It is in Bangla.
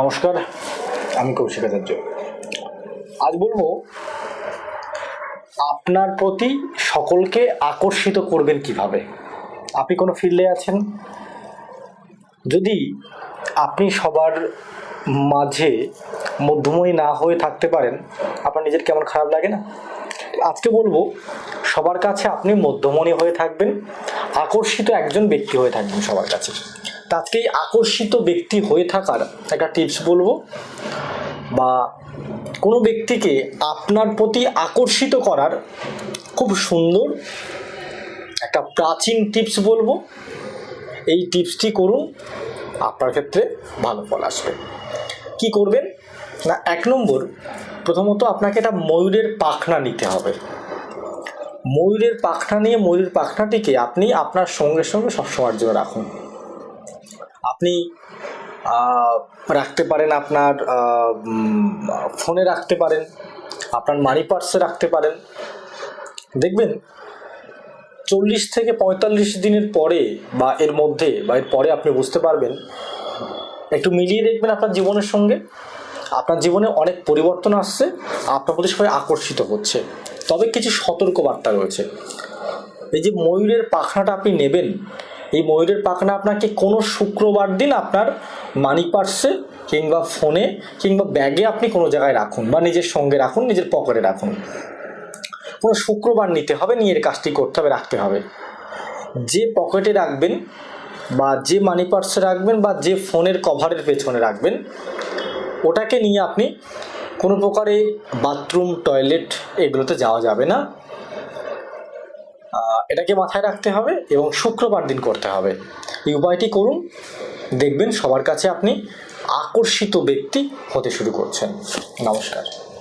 নমস্কার, আমি কৌশিক আচার্য। আজ বলব, আপনার প্রতি সকলকে আকর্ষিত করবেন কীভাবে? আপনি কোনো ফিল্ডে আছেন? যদি আপনি সবার মাঝে মধ্যময়ী না হয়ে থাকতে পারেন, আপনার নিজের কেমন খারাপ লাগে না? আজকে বলব, সবার কাছে আপনি মধ্যমণি হয়ে থাকবেন, আকর্ষিত একজন ব্যক্তি হয়ে থাকবেন সবার কাছে। তা আজকে এই আকর্ষিত ব্যক্তি হয়ে থাকার একটা টিপস বলব বা কোনো ব্যক্তিকে আপনার প্রতি আকর্ষিত করার খুব সুন্দর একটা প্রাচীন টিপস বলব। এই টিপসটি করুন, আপনার ক্ষেত্রে ভালো ফল আসবে। কি করবেন? না, এক নম্বর, প্রথমত আপনাকে একটা ময়ূরের পাখনা নিতে হবে। ময়ূরের পাখনা নিয়ে ময়ূরের পাখনাটিকে আপনি আপনার সঙ্গে সঙ্গে সবসময়ের জন্য রাখুন। আপনি রাখতে পারেন আপনার ফোনে রাখতে পারেন, আপনার মানি পার্সে রাখতে পারেন। দেখবেন, চল্লিশ থেকে পঁয়তাল্লিশ দিনের পরে বা এর মধ্যে বা এর পরে আপনি বুঝতে পারবেন, একটু মিলিয়ে দেখবেন আপনার জীবনের সঙ্গে। আপনার জীবনে অনেক পরিবর্তন আসছে, আপনার প্রতি সবাই আকর্ষিত হচ্ছে। তবে কিছু সতর্কবার্তা রয়েছে। এই যে ময়ূরের পাখনাটা আপনি নেবেন এই ময়ূরের পাখনা আপনাকে কোনো শুক্রবার দিন আপনার মানি পার্সে কিংবা ফোনে কিংবা ব্যাগে আপনি কোনো জায়গায় রাখুন বা নিজের সঙ্গে রাখুন, নিজের পকেটে রাখুন। কোনো শুক্রবার নিতে হবে নিয়ে এর কাজটি করতে হবে, রাখতে হবে। যে পকেটে রাখবেন বা যে মানি পার্সে রাখবেন বা যে ফোনের কভারের পেছনে রাখবেন, ওটাকে নিয়ে আপনি কোনো প্রকারে বাথরুম টয়লেট এগুলোতে যাওয়া যাবে না। এটাকে মাথায় রাখতে হবে এবং শুক্রবার দিন করতে হবে। এই উপায়টি করুন। দেখবেন সবার কাছে আপনি আকর্ষিত ব্যক্তি হতে শুরু করছেন। নমস্কার।